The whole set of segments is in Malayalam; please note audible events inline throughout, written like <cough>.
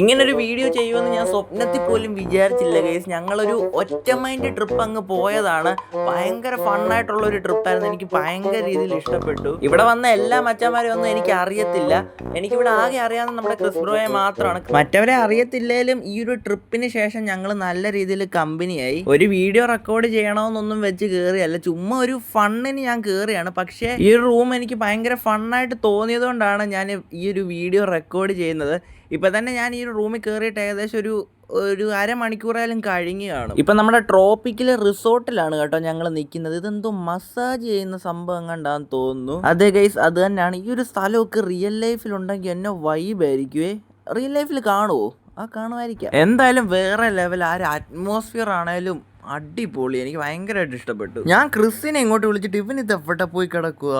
ഇങ്ങനൊരു വീഡിയോ ചെയ്യുമെന്ന് ഞാൻ സ്വപ്നത്തിൽ പോലും വിചാരിച്ചില്ല ഗൈസ് ഞങ്ങളൊരു ഒറ്റ മൈൻഡ് ട്രിപ്പ് അങ്ങ് പോയതാണ്. ഭയങ്കര ഫണ്ണായിട്ടുള്ള ഒരു ട്രിപ്പായിരുന്നു എനിക്ക് ഭയങ്കര രീതിയിൽ ഇഷ്ടപ്പെട്ടു. ഇവിടെ വന്ന എല്ലാ മച്ചന്മാരും ഒന്നും എനിക്ക് അറിയത്തില്ല. എനിക്കിവിടെ ആകെ അറിയാവുന്ന നമ്മുടെ ക്രിസ്ബ്രോയെ മാത്രമാണ്. മറ്റവരെ അറിയത്തില്ലേലും ഈ ഒരു ട്രിപ്പിന് ശേഷം ഞങ്ങൾ നല്ല രീതിയിൽ കമ്പനിയായി ഒരു വീഡിയോ റെക്കോർഡ് ചെയ്യണമെന്നൊന്നും വെച്ച് കയറിയല്ല ചുമ്മാ ഒരു ഫണ്ണിന് ഞാൻ കയറിയാണ് പക്ഷേ ഈ റൂം എനിക്ക് ഭയങ്കര ഫണ്ണായിട്ട് തോന്നിയതുകൊണ്ടാണ് ഞാൻ ഈ ഒരു വീഡിയോ റെക്കോർഡ് ചെയ്യുന്നത്. ഇപ്പൊ തന്നെ ഞാൻ ഈ ഒരു റൂമിൽ കയറിയിട്ട് ഏകദേശം ഒരു ഒരു അരമണിക്കൂറായാലും കഴിഞ്ഞു കാണും. ഇപ്പം നമ്മുടെ ട്രോപ്പിക്കലെ റിസോർട്ടിലാണ് കേട്ടോ ഞങ്ങൾ നിൽക്കുന്നത് ഇതെന്തോ മസാജ് ചെയ്യുന്ന സംഭവം കണ്ടാന്ന് തോന്നുന്നു. അതേ ഗൈസ് അത് തന്നെയാണ്. ഈ ഒരു സ്ഥലമൊക്കെ റിയൽ ലൈഫിൽ ഉണ്ടെങ്കിൽ എന്നെ വൈബായിരിക്കുവേ റിയൽ ലൈഫിൽ കാണുമോ ആ കാണുമായിരിക്കാം. എന്തായാലും വേറെ ലെവൽ ആ ഒരു അറ്റ്മോസ്ഫിയർ ആണേലും അടിപൊളി. എനിക്ക് ഭയങ്കരമായിട്ട് ഇഷ്ടപ്പെട്ടു. ഞാൻ ക്രിസ്സിനെ ഇങ്ങോട്ട് വിളിച്ചിട്ട് ഇവൻ എവിടെ പോയി കിടക്കുക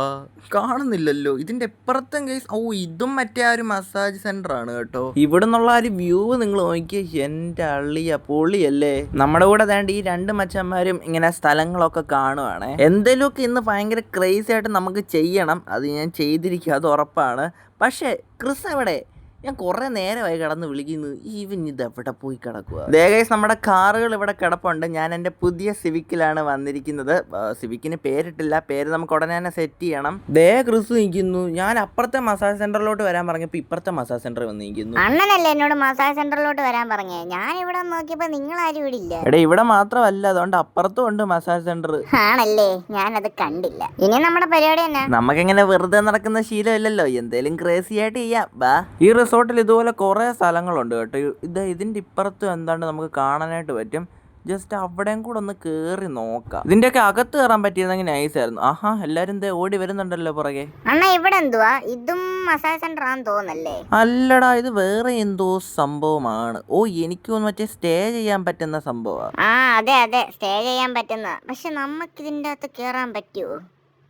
കാണുന്നില്ലല്ലോ. ഇതിന്റെ എപ്പുറത്തും കേസ് ഓ ഇതും മറ്റേ ആ ഒരു മസാജ് സെന്റർ ആണ് കേട്ടോ. ഇവിടെ നിന്നുള്ള ആ ഒരു വ്യൂ നിങ്ങൾ നോക്കിയ എന്റെ അള്ളിയ പൊളിയല്ലേ? നമ്മുടെ കൂടെ വേണ്ട ഈ രണ്ട് മച്ചന്മാരും ഇങ്ങനെ സ്ഥലങ്ങളൊക്കെ കാണുവാണ്. എന്തെങ്കിലുമൊക്കെ ഇന്ന് ഭയങ്കര ക്രേസി ആയിട്ട് നമുക്ക് ചെയ്യണം. അത് ഞാൻ ചെയ്തിരിക്കുക അത് ഉറപ്പാണ്. പക്ഷേ ക്രിസ് എവിടെ? ഞാൻ കുറെ നേരമായി കിടന്ന് വിളിക്കുന്നു. ഈവൻ ഇത് എവിടെ പോയി കിടക്കുക ദേഗേസ് നമ്മുടെ കാറുകൾ ഇവിടെ കിടപ്പുണ്ട്. ഞാൻ എന്റെ പുതിയ സിവിക്കിലാണ് വന്നിരിക്കുന്നത്. സിവിക്കിന് പേരിട്ടില്ല. പേര് നമുക്ക് ഉടനെ തന്നെ സെറ്റ് ചെയ്യണം. ദേ ക്രിസ് നിൽക്കുന്നു. ഞാൻ അപ്പുറത്തെ മസാജ് സെന്ററിലോട്ട് വരാൻ പറഞ്ഞപ്പോൾ ഇപ്പുറത്തെ മസാജ് സെന്ററിൽ വന്ന് നിൽക്കുന്നു. അണ്ണനല്ലേ എന്നോട് മസാജ് സെന്ററിലോട്ട് വരാൻ പറഞ്ഞേ? ഞാൻ ഇവിടെ നോക്കിയപ്പോൾ നിങ്ങൾ ആരും ഇവിടെ ഇല്ല. എടാ ഇവിടെ മാത്രമല്ല. അതുകൊണ്ട് അപ്പുറത്തും ഉണ്ട് മസാജ് സെന്റർ ആണല്ലേ? ഞാൻ അത് കണ്ടില്ല. ഇനി നമ്മുടെ പരിപാടി എന്നാ? നമുക്കിങ്ങനെ വെറുതെ നടക്കുന്ന ശീലമില്ലല്ലോ. എന്തേലും ക്രേസി ആയിട്ട് ചെയ്യാം. ബാ ഈ റിസോർട്ടിൽ ഇതുപോലെ കുറേ സ്ഥലങ്ങളുണ്ട് കേട്ടോ. ഇത് ഇതിന്റെ ഇപ്പുറത്തും എന്താണ് നമുക്ക് കാണാനായിട്ട് പറ്റും? ജസ്റ്റ് അവിടെയും കൂടെ ഒന്ന് കയറി നോക്കാം. ഇതിന്റെയൊക്കെ അകത്ത് കയറാൻ പറ്റിയതെങ്കിൽ നൈസ് ആയിരുന്നു. ആഹാ എല്ലാരും ദേ ഓടി വരുന്നുണ്ടല്ലോ പുറകെ. അണ്ണാ ഇവിടെ എന്തുവാ? ഇതും മസാജ് സെന്റർ ആണെന്ന് തോന്നുന്നല്ലേ? അല്ലടാ ഇത് വേറെ എന്തോ സംഭവമാണ്. ഓ എനിക്ക് മറ്റേ സ്റ്റേ ചെയ്യാൻ പറ്റുന്ന സംഭവമാണ്. ആ അതെ അതെ സ്റ്റേ ചെയ്യാൻ പറ്റുന്ന. പക്ഷെ നമുക്ക് ഇതിന്റെ അകത്ത് കയറാൻ പറ്റുമോ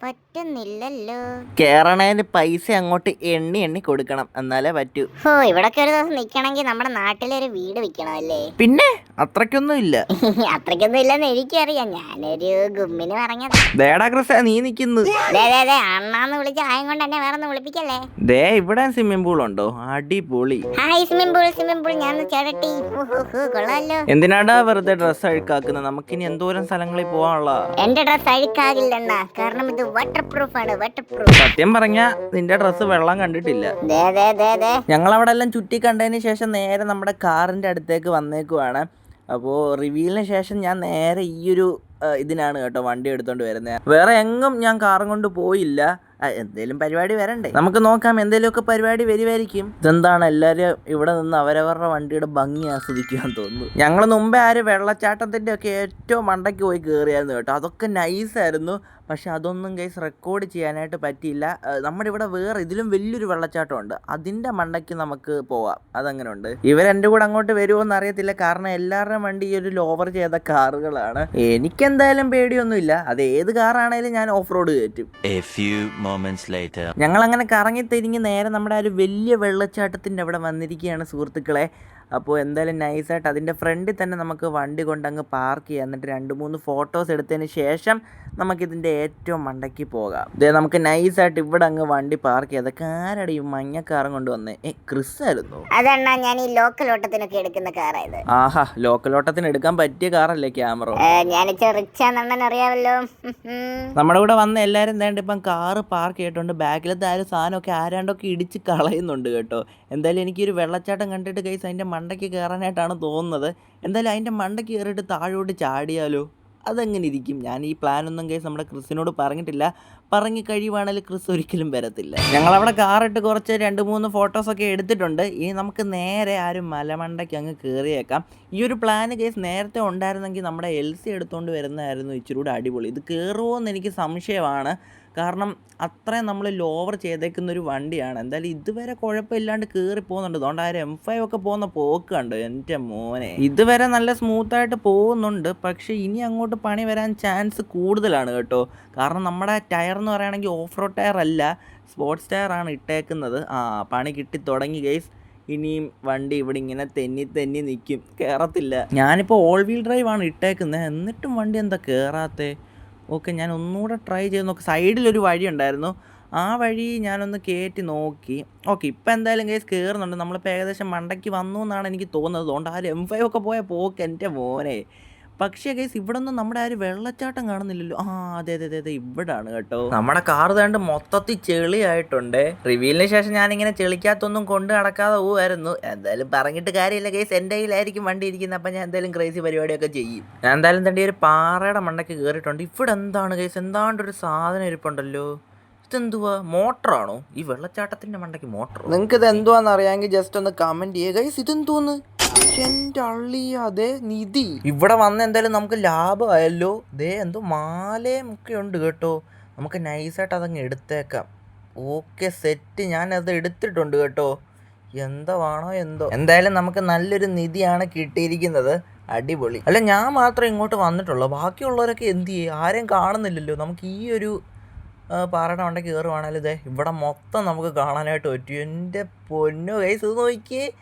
പറ്റുന്നില്ലല്ലോ. കേറണേന് പൈസ അങ്ങോട്ട് എണ്ണി എണ്ണി കൊടുക്കണം. എന്നാലേ പറ്റൂ. ഓ ഇവിടൊക്കെ ഒരു ദിവസം നിക്കണമെങ്കിൽ നമ്മുടെ നാട്ടിലൊരു വീട് വിൽക്കണമല്ലേ പിന്നെ? അത്രക്കൊന്നും ഇല്ല. <laughs> അത്രയ്ക്കൊന്നും ഇല്ലെന്ന് എനിക്കറിയാം. ഞാനൊരു ഗുമ്മിന് പറഞ്ഞത്. ദേടാ ക്രിസ് നീ നിക്കുന്നു ദേ ദേ ദേ അണ്ണാന്ന് വിളിച്ച ആയം കൊണ്ട് എന്നെ വേറെ ഒന്ന് വിളിപ്പിക്കല്ലേ? ദേ ഇവിടെ സ്വിമ്മിംഗ് പൂൾ ഉണ്ടോ? അടിപൊളി. Hi swimming pool swimming pool ഞാൻ ചേട്ടട്ടി ഹു, എന്തിനാടാ വെറുതെ ഡ്രസ്സ് അഴുക്കാക്കുന്നത്? നമുക്കിനി എന്തോരം സ്ഥലങ്ങളിൽ പോവാനുള്ള എന്റെ ഡ്രസ് അഴുക്കാകില്ലെണ്ണ കാരണം ഇത് വാട്ടർ പ്രൂഫ് ആണ് വാട്ടർ പ്രൂഫ് സത്യം പറഞ്ഞ നിന്റെ ഡ്രസ്സ് വെള്ളം കണ്ടിട്ടില്ല. ഞങ്ങൾ അവിടെ എല്ലാം ചുറ്റി കണ്ടതിന് ശേഷം നേരെ നമ്മുടെ കാറിന്റെ അടുത്തേക്ക് വന്നേക്കുവാണ്. അപ്പോൾ റിവ്യൂലിന് ശേഷം ഞാൻ നേരെ ഈ ഒരു ഇതിനാണ് കേട്ടോ വണ്ടി എടുത്തോണ്ട് വരുന്നത് വേറെ എങ്ങും ഞാൻ കാറും കൊണ്ട് പോയില്ല. എന്തേലും പരിപാടി വരണ്ടേ? നമുക്ക് നോക്കാം എന്തേലുമൊക്കെ പരിപാടി വരുമായിരിക്കും ഇതെന്താണ് എല്ലാവരും ഇവിടെ നിന്ന് അവരവരുടെ വണ്ടിയുടെ ഭംഗി ആസ്വദിക്കാൻ തോന്നുന്നു. ഞങ്ങൾ മുമ്പേ ആര് വെള്ളച്ചാട്ടത്തിന്റെ ഒക്കെ ഏറ്റവും മണ്ടയ്ക്ക് പോയി കയറിയായിരുന്നു കേട്ടോ. അതൊക്കെ നൈസായിരുന്നു പക്ഷെ അതൊന്നും കേസ് റെക്കോർഡ് ചെയ്യാനായിട്ട് പറ്റിയില്ല. നമ്മുടെ ഇവിടെ വേറെ ഇതിലും വലിയൊരു വെള്ളച്ചാട്ടമുണ്ട്. അതിന്റെ മണ്ടയ്ക്ക് നമുക്ക് പോവാം. അതങ്ങനെ ഉണ്ട് ഇവരെന്റെ കൂടെ അങ്ങോട്ട് വരുമോ എന്ന് അറിയത്തില്ല. കാരണം എല്ലാവരുടെയും വണ്ടി ഈ ഒരു ലോവർ ചെയ്ത കാറുകളാണ്. എനിക്കെന്തായാലും പേടിയൊന്നുമില്ല. അത് ഏത് കാറാണേലും ഞാൻ ഓഫ് റോഡ് കയറ്റും. ഞങ്ങൾ അങ്ങനെ കറങ്ങി തിരിഞ്ഞ് നേരെ നമ്മുടെ ആ ഒരു വലിയ വെള്ളച്ചാട്ടത്തിന്റെ അവിടെ വന്നിരിക്കുകയാണ് സുഹൃത്തുക്കളെ. അപ്പോൾ എന്തായാലും നൈസായിട്ട് അതിന്റെ ഫ്രണ്ടിൽ തന്നെ നമുക്ക് വണ്ടി കൊണ്ട് അങ്ങ് പാർക്ക് ചെയ്യാം. എന്നിട്ട് രണ്ട് മൂന്ന് ഫോട്ടോസ് എടുത്തതിന് ശേഷം നമുക്കിതിന്റെ ഏറ്റവും മണ്ടയ്ക്ക് പോകാം. ഇതേ നമുക്ക് നൈസായിട്ട് ഇവിടെ അങ്ങ് വണ്ടി പാർക്ക് ആരാടെ ഈ മഞ്ഞക്കാറും കൊണ്ട് വന്നേ? ഏ ക്രിസ് ആയിരുന്നു? അതണ്ണ ഞാൻ ഈ ലോക്കൽ ഓട്ടത്തിനൊക്കെ എടുക്കുന്ന കാറായത് ആഹാ ലോക്കൽ ഓട്ടത്തിന് എടുക്കാൻ പറ്റിയ കാറല്ലേ ക്യാമറ ഞാൻ അറിയാമല്ലോ. <laughs> നമ്മുടെ കൂടെ വന്ന എല്ലാവരും എന്താണ്ട് ഇപ്പം കാറ് പാർക്ക് ചെയ്തിട്ടുണ്ട്. ബാക്കിലത്തെ ആ ഒരു സാധനമൊക്കെ ആരാണ്ടൊക്കെ ഇടിച്ച് കളയുന്നുണ്ട് കേട്ടോ. എന്തായാലും എനിക്കൊരു വെള്ളച്ചാട്ടം കണ്ടിട്ട് കൈസ് അതിന്റെ മണ്ടയ്ക്ക് കയറാനായിട്ടാണ് തോന്നുന്നത്. എന്തായാലും അതിന്റെ മണ്ടയ്ക്ക് കയറിയിട്ട് താഴോട്ട് ചാടിയാലോ? അതെങ്ങനെ ഇരിക്കും? ഞാൻ ഈ പ്ലാൻ ഒന്നും കേസ് നമ്മുടെ ക്രിസിനോട് പറഞ്ഞിട്ടില്ല. പറഞ്ഞു കഴിയുവാണെങ്കിൽ ക്രിസ് ഒരിക്കലും വരത്തില്ല. ഞങ്ങളവിടെ കാറിട്ട് കുറച്ച് രണ്ട് മൂന്ന് ഫോട്ടോസൊക്കെ എടുത്തിട്ടുണ്ട്. ഇനി നമുക്ക് നേരെ ആ ഒരു മലമണ്ടയ്ക്ക് അങ്ങ് കയറിയേക്കാം. ഈ ഒരു പ്ലാൻ കേസ് നേരത്തെ ഉണ്ടായിരുന്നെങ്കിൽ നമ്മുടെ എൽ സി എടുത്തുകൊണ്ട് വരുന്നതായിരുന്നു ഇച്ചിരി കൂടെ അടിപൊളി. ഇത് കയറുമോ എന്ന് എനിക്ക് സംശയമാണ്. കാരണം അത്രയും നമ്മൾ ലോവർ ചെയ്തേക്കുന്ന ഒരു വണ്ടിയാണ്. എന്തായാലും ഇതുവരെ കുഴപ്പമില്ലാണ്ട് കയറി പോകുന്നുണ്ട് അതുകൊണ്ട് ആ എം ഫൈവ് ഒക്കെ പോകുന്ന പോക്ക് കണ്ടു? എന്റെ മോനെ. ഇതുവരെ നല്ല സ്മൂത്തായിട്ട് പോകുന്നുണ്ട്. പക്ഷേ ഇനി അങ്ങോട്ട് പണി വരാൻ ചാൻസ് കൂടുതലാണ് കേട്ടോ. കാരണം നമ്മുടെ ടയർ എന്ന് പറയുകയാണെങ്കിൽ ഓഫ് റോഡ് ടയർ അല്ല സ്പോർട്സ് ടയർ ആണ് ഇട്ടേക്കുന്നത്. ആ പണി കിട്ടി തുടങ്ങി ഗൈസ് ഇനിയും വണ്ടി ഇവിടെ ഇങ്ങനെ തെന്നി തെന്നി നിൽക്കും കയറത്തില്ല ഞാനിപ്പോൾ ഓൾ വീൽ ഡ്രൈവ് ആണ് ഇട്ടേക്കുന്നത് എന്നിട്ടും വണ്ടി എന്താ കയറാത്തേ ഓക്കെ ഞാൻ ഒന്നുകൂടെ ട്രൈ ചെയ്ത് നോക്കി. സൈഡിലൊരു വഴി ഉണ്ടായിരുന്നു. ആ വഴി ഞാനൊന്ന് കയറ്റി നോക്കി. ഓക്കെ ഇപ്പം എന്തായാലും കേസ് കയറുന്നുണ്ട് നമ്മളിപ്പോൾ ഏകദേശം മണ്ടയ്ക്ക് വന്നു എന്നാണ് എനിക്ക് തോന്നുന്നത്. അതുകൊണ്ട് ആ എം ഫൈവ് ഒക്കെ പോയ പോക്ക് എന്റെ മോനെ. പക്ഷേ കേസ് ഇവിടെ ഒന്നും നമ്മുടെ ആ ഒരു വെള്ളച്ചാട്ടം കാണുന്നില്ലല്ലോ. ആ അതെ അതെ അതെ അതെ ഇവിടാണ് കേട്ടോ. നമ്മുടെ കാർ തേണ്ട മൊത്തത്തിൽ ചെളിയായിട്ടുണ്ട്. റിവ്യൂലിന് ശേഷം ഞാനിങ്ങനെ ചെളിക്കകത്തൊന്നും കൊണ്ട് നടക്കാതെ പോവായിരുന്നു. എന്തായാലും പറഞ്ഞിട്ട് കാര്യമില്ല കേസ് എന്റെ കയ്യിലായിരിക്കും വണ്ടി ഇരിക്കുന്നത്. അപ്പം ഞാൻ എന്തായാലും ക്രേസി പരിപാടിയൊക്കെ ചെയ്യും. ഞാൻ എന്തായാലും തന്നെ ഒരു പാറയുടെ മണ്ടയ്ക്ക് കയറിയിട്ടുണ്ട് ഇവിടെ എന്താണ് കേസ് എന്താണ്ട് ഒരു സാധനം ഇരിപ്പുണ്ടല്ലോ. ഇതെന്തുവാ? മോട്ടറാണോ? ഈ വെള്ളച്ചാട്ടത്തിന്റെ മണ്ടയ്ക്ക് മോട്ടർ നിങ്ങൾക്ക് ഇത് എന്തുവാന്ന് അറിയാമെങ്കിൽ ജസ്റ്റ് ഒന്ന് കമന്റ് ചെയ്യുക ഗൈസ് ഇതെന്തോന്ന്? എന്റെ അള്ളിയ നിധി. ഇവിടെ വന്ന് എന്തായാലും നമുക്ക് ലാഭമായല്ലോ. ദേ എന്തോ മാലയും ഒക്കെ ഉണ്ട് കേട്ടോ. നമുക്ക് നൈസായിട്ട് അതങ്ങ് എടുത്തേക്കാം. ഓക്കെ സെറ്റ് ഞാൻ അത് എടുത്തിട്ടുണ്ട് കേട്ടോ. എന്തോ ആണോ എന്തോ. എന്തായാലും നമുക്ക് നല്ലൊരു നിധിയാണ് കിട്ടിയിരിക്കുന്നത്. അടിപൊളി. അല്ല ഞാൻ മാത്രം ഇങ്ങോട്ട് വന്നിട്ടുള്ളൂ. ബാക്കിയുള്ളവരൊക്കെ എന്ത് ചെയ്യും? ആരെയും കാണുന്നില്ലല്ലോ. നമുക്ക് ഈ ഒരു പാറയുടെ വണ്ടി കയറുവാണെങ്കിൽ ഇതേ ഇവിടെ മൊത്തം നമുക്ക് കാണാനായിട്ട് പറ്റും. എന്റെ പൊന്നു കൈസ് നോക്കിയേ.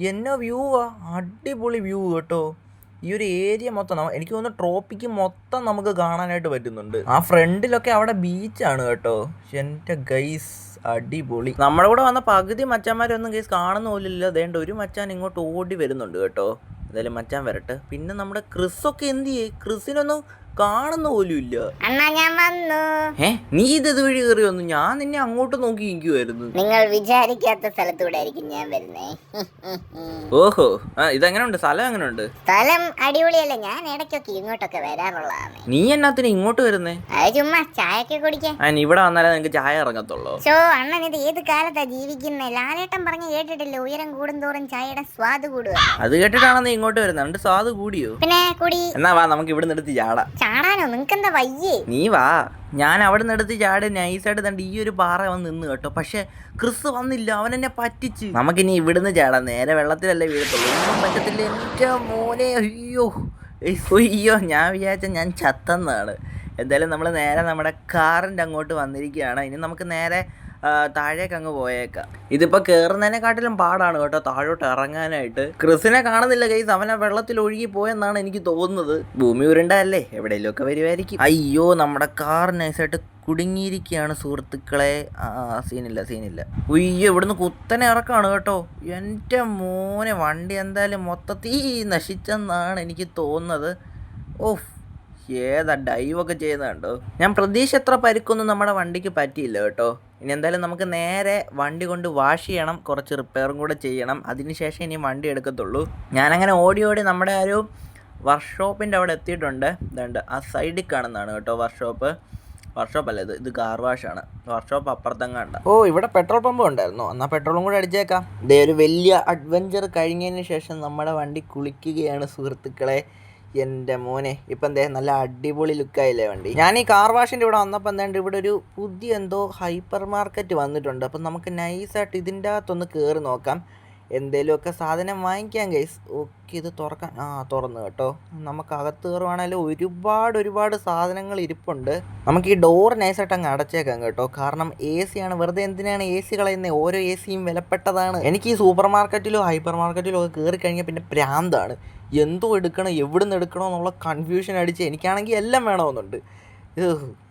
എന്നോ വ്യൂവാ അടിപൊളി വ്യൂ കേട്ടോ. ഈ ഒരു ഏരിയ മൊത്തം എനിക്ക് തോന്നുന്നു ട്രോപ്പിക്ക് മൊത്തം നമുക്ക് കാണാനായിട്ട് പറ്റുന്നുണ്ട്. ആ ഫ്രണ്ടിലൊക്കെ അവിടെ ബീച്ചാണ് കേട്ടോ. എന്റെ ഗൈസ് അടിപൊളി. നമ്മുടെ കൂടെ വന്ന പകുതി മച്ചാന്മാരൊന്നും ഗൈസ് കാണുന്ന പോലില്ല അതേണ്ട ഒരു മച്ചാൻ ഇങ്ങോട്ട് ഓടി വരുന്നുണ്ട് കേട്ടോ. എന്തായാലും മച്ചാൻ വരട്ടെ. പിന്നെ നമ്മുടെ ക്രിസൊക്കെ എന്ത് ചെയ്യേ? ക്രിസിനൊന്നും കാണുന്ന പോലും ഇല്ല. അണ്ണാ ഞാൻ വന്നു. ഏ നീ ഇത് ഇതുവഴി കയറി വന്നു. ഞാൻ നിന്നെ അങ്ങോട്ട് നോക്കി ഇരിക്കുമായിരുന്നു നിങ്ങൾ വിചാരിക്കാത്ത സ്ഥലത്തൂടെ ആയിരിക്കും ഞാൻ വരുന്നേ. <laughs> ഓഹോ ആ ഇതെങ്ങനെയുണ്ട് സ്ഥലം എങ്ങനെയുണ്ട് സ്ഥലം അടിപൊളിയല്ലേ. ഞാൻ ഇടയ്ക്കൊക്കെ ഇങ്ങോട്ടൊക്കെ വരാറുള്ളതാണ്. നീ എന്നാത്തിന് ഇങ്ങോട്ട് വരുന്നേ? അത് ചുമ്മാ ചായയൊക്കെ കുടിക്കാൻ. ആ ഇവിടെ വന്നാലേ നിനക്ക് ചായ ഇറങ്ങത്തുള്ളൂ. ഷോ അണ്ണൻ ഇത് ഏത് കാലത്താ ജീവിക്കുന്നേ? ലാലേട്ടൻ പറഞ്ഞ് കേട്ടിട്ടില്ല ഉയരം കൂടുന്തോറും ചായയുടെ സ്വാദ് കൂടുക. അത് കേട്ടിട്ടാണ് നീ ഇങ്ങോട്ട് വരുന്നത് എന്നിട്ട് സ്വാദ് കൂടിയോ? പിന്നെ കുടി. എന്നാ വാ നമുക്ക് ഇവിടെ നിന്ന് എടുത്ത് ചാടാം. ചാടാനോ നിങ്ങക്കെന്താ വയ്യേ? നീ വാ. ഞാൻ അവിടെ നിന്ന് എടുത്ത് ചാടി നൈസായിട്ട് തണ്ട് ഈ ഒരു പാറ വന്ന് നിന്ന് കേട്ടോ. പക്ഷെ ക്രിസ് വന്നില്ല. അവൻ എന്നെ പറ്റിച്ച്. നമുക്കിനി ഇവിടുന്ന് ചാടാം. നേരെ വെള്ളത്തിലല്ലേ വീഴത്തുള്ളൂ. ഒന്നും പറ്റത്തില്ല. എന്റെ മോനെ അയ്യോ. അയ്യോ ഞാൻ വിചാരിച്ച ഞാൻ ചത്തെന്നാണ്. എന്തായാലും നമ്മൾ നേരെ നമ്മുടെ കാറിന്റെ അങ്ങോട്ട് വന്നിരിക്കുകയാണ്. ഇനി നമുക്ക് നേരെ താഴേക്ക് അങ്ങ് പോയേക്കാം. ഇതിപ്പോൾ കയറുന്നതിനെക്കാട്ടിലും പാടാണ് കേട്ടോ താഴോട്ട് ഇറങ്ങാനായിട്ട്. ക്രിസിനെ കാണുന്നില്ല കൈസ് അവനെ വെള്ളത്തിൽ ഒഴുകി പോയെന്നാണ് എനിക്ക് തോന്നുന്നത്. ഭൂമി ഉരുണ്ടല്ലേ എവിടെയെങ്കിലുമൊക്കെ വരുമായിരിക്കും അയ്യോ നമ്മുടെ കാർ നൈസായിട്ട് കുടുങ്ങിയിരിക്കുകയാണ് സുഹൃത്തുക്കളെ. ആ സീനില്ല സീനില്ല. ഉയ്യോ ഇവിടുന്ന് കുത്തനെ ഇറക്കാണ് കേട്ടോ. എന്റെ മോനെ വണ്ടി എന്തായാലും മൊത്തത്തിൽ നശിച്ചെന്നാണ് എനിക്ക് തോന്നുന്നത്. ഓഫ്. ഏതാ ഡൈവൊക്കെ ചെയ്യുന്നത് കണ്ടോ? ഞാൻ പ്രതീക്ഷ എത്ര പരിക്കൊന്നും നമ്മുടെ വണ്ടിക്ക് പറ്റിയില്ല കേട്ടോ. ഇനി എന്തായാലും നമുക്ക് നേരെ വണ്ടി കൊണ്ട് വാഷ് ചെയ്യണം കുറച്ച് റിപ്പയറും കൂടെ ചെയ്യണം. അതിനുശേഷം ഇനി വണ്ടി എടുക്കത്തുള്ളൂ. ഞാനങ്ങനെ ഓടി ഓടി നമ്മുടെ ഒരു വർക്ക്ഷോപ്പിന്റെ അവിടെ എത്തിയിട്ടുണ്ട്. ഇതുണ്ട് ആ സൈഡിൽ കാണുന്നതാണ് കേട്ടോ വർക്ക്ഷോപ്പ് വർക്ക്ഷോപ്പ് അല്ല ഇത് ഇത് കാർ ആണ്. വർക്ക്ഷോപ്പ് അപ്പുറത്തെങ്ങാണ്ട. ഓ ഇവിടെ പെട്രോൾ പമ്പ് ഉണ്ടായിരുന്നു. എന്നാൽ പെട്രോളും കൂടെ അടിച്ചേക്കാം. ഇതേ ഒരു വലിയ അഡ്വഞ്ചർ കഴിഞ്ഞതിന് ശേഷം നമ്മുടെ വണ്ടി കുളിക്കുകയാണ് സുഹൃത്തുക്കളെ. എന്റെ മോനെ ഇപ്പം എന്തേ നല്ല അടിപൊളി ലുക്കായില്ലേ വണ്ടി. ഞാൻ ഈ കാർ വാഷിന്റെ ഇവിടെ വന്നപ്പോൾ എന്താണ്ട് ഇവിടെ ഒരു പുതിയ എന്തോ ഹൈപ്പർ മാർക്കറ്റ് വന്നിട്ടുണ്ട്. അപ്പം നമുക്ക് നൈസായിട്ട് ഇതിന്റെ അകത്തൊന്ന് കയറി നോക്കാം. എന്തേലുമൊക്കെ സാധനം വാങ്ങിക്കാം ഗൈസ് ഓക്കെ ഇത് തുറക്കാൻ ആ തുറന്നു കേട്ടോ. നമുക്ക് അകത്ത് കയറുവാണെങ്കിൽ ഒരുപാട് ഒരുപാട് സാധനങ്ങൾ ഇരിപ്പുണ്ട്. നമുക്ക് ഈ ഡോർ നൈസായിട്ട് അങ്ങ് അടച്ചേക്കാം കേട്ടോ. കാരണം എ സിയാണ് വെറുതെ എന്തിനാണ് എ സി കളയുന്നത് ഓരോ എ സിയും വിലപ്പെട്ടതാണ്. എനിക്ക് ഈ സൂപ്പർ മാർക്കറ്റിലോ ഹൈപ്പർ മാർക്കറ്റിലോ ഒക്കെ കയറി കഴിഞ്ഞാൽ പിന്നെ പ്രാന്താണ്. എന്തോ എടുക്കണം എവിടെ നിന്ന് എടുക്കണോ എന്നുള്ള കൺഫ്യൂഷൻ അടിച്ച് എനിക്കാണെങ്കിൽ എല്ലാം വേണമെന്നുണ്ട്.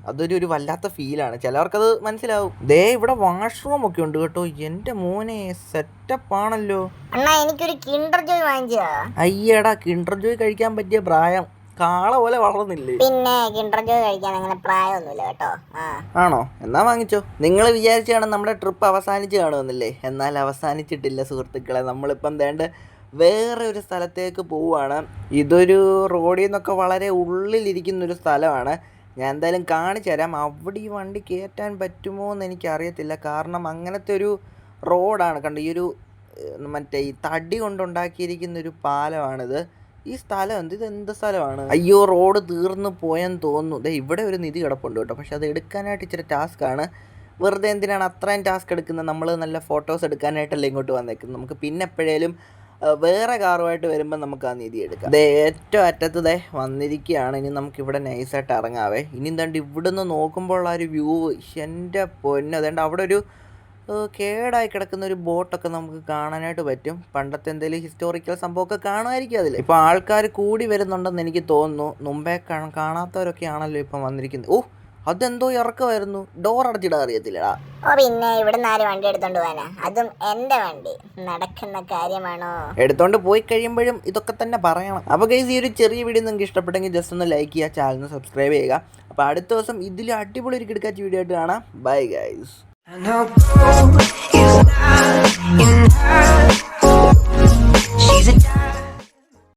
അതൊരു ഒരു വല്ലാത്ത ഫീലാണ് ചിലവർക്കത് മനസ്സിലാവും. ദേ ഇവിടെ വാഷ്റൂം ഒക്കെ ഉണ്ട് കേട്ടോ. എന്റെ മോനെ സെറ്റപ്പ് ആണല്ലോ. അണ്ണാ എനിക്കൊരു കിണ്ടർ ജോയ് വാങ്ങിച്ചാ അയ്യടാ കിണ്ടർ ജോയ് കഴിക്കാൻ പറ്റിയ പ്രായം. കാള പോലെ വളർന്നില്ലേ? പിന്നെ കിണ്ടർ ജോയ് കഴിക്കാൻ അങ്ങനെ പ്രായമൊന്നുമില്ല കേട്ടോ. ആണോ? എന്നാ വാങ്ങിച്ചോ. നിങ്ങൾ വിചാരിച്ചാണ് നമ്മുടെ ട്രിപ്പ് അവസാനിച്ച് കാണുമെന്നില്ലേ? എന്നാൽ അവസാനിച്ചിട്ടില്ല സുഹൃത്തുക്കളെ. നമ്മളിപ്പം വേണ്ട വേറെ ഒരു സ്ഥലത്തേക്ക് പോവുകയാണ് ഇതൊരു റോഡിൽ നിന്നൊക്കെ വളരെ ഉള്ളിലിരിക്കുന്ന ഒരു സ്ഥലമാണ്. ഞാൻ എന്തായാലും കാണിച്ചു തരാം. അവിടെ ഈ വണ്ടി കയറ്റാൻ പറ്റുമോ എന്ന് എനിക്കറിയത്തില്ല. കാരണം അങ്ങനത്തെ ഒരു റോഡാണ്. കണ്ടോ ഈ ഒരു മറ്റേ ഈ തടി കൊണ്ടുണ്ടാക്കിയിരിക്കുന്ന ഒരു പാലമാണിത്. ഈ സ്ഥലം എന്ത്? ഇത് എന്ത് സ്ഥലമാണ്? അയ്യോ റോഡ് തീർന്നു പോയെന്ന് തോന്നുന്നു. ദേ ഇവിടെ ഒരു നിധി കിടപ്പുണ്ട് കേട്ടോ. പക്ഷെ അത് എടുക്കാനായിട്ട് ഇച്ചിരി ടാസ്ക് ആണ് വെറുതെ എന്തിനാണ് അത്രയും ടാസ്ക് എടുക്കുന്നത്? നമ്മൾ നല്ല ഫോട്ടോസ് എടുക്കാനായിട്ടല്ലേ ഇങ്ങോട്ട് വന്നേക്കുന്നത്. നമുക്ക് പിന്നെ എപ്പോഴേലും വേറെ കാറുമായിട്ട് വരുമ്പോൾ നമുക്ക് ആ നിധി എടുക്കാം. ദേ ഏറ്റവും അറ്റത്ത് ദേ വന്നിരിക്കുകയാണ്. ഇനി നമുക്ക് ഇവിടെ നൈസായിട്ട് ഇറങ്ങാവേ. ഇനി എന്താണ്ട് ഇവിടുന്ന് നോക്കുമ്പോൾ ആ ഒരു വ്യൂ എന്റെ പൊന്നു. അതേണ്ട അവിടെ ഒരു കേടായി കിടക്കുന്ന ഒരു ബോട്ടൊക്കെ നമുക്ക് കാണാനായിട്ട് പറ്റും. പണ്ടത്തെ എന്തെങ്കിലും ഹിസ്റ്റോറിക്കൽ സംഭവമൊക്കെ കാണുമായിരിക്കും അതിൽ ഇപ്പോൾ ആൾക്കാർ കൂടി വരുന്നുണ്ടെന്ന് എനിക്ക് തോന്നുന്നു. മുമ്പേ കാണ- കാണാത്തവരൊക്കെ ആണല്ലോ ഇപ്പം വന്നിരിക്കുന്നത്. ഓ അതെന്തോ ഇറക്കമായിരുന്നു. ഡോർ അടച്ചിടാൻ അറിയത്തില്ലടാ. ഓ പിന്നെ ഇവിടുന്ന് ആര് വണ്ടി എടുത്തോണ്ട് പോവാനാ? അതും എന്റെ വണ്ടി. നടക്കുന്ന കാര്യമാണോ? എടുത്തോണ്ട് പോയി കഴിയുമ്പോഴും ഇതൊക്കെ തന്നെ പറയണം. അപ്പോൾ ഗൈസ് ഈ ഒരു ചെറിയ വീഡിയോ നിങ്ങൾക്ക് ഇഷ്ടപ്പെട്ടെങ്കിൽ ജസ്റ്റ് ഒന്ന് ലൈക്ക് ചെയ്യുക ചാനൽ സബ്സ്ക്രൈബ് ചെയ്യുക. അപ്പോൾ അടുത്ത ദിവസം ഇതിൽ അടിപൊളി ഒരു കിടക്കാച്ച വീഡിയോ ആയിട്ട് കാണാം. Bye guys She's a.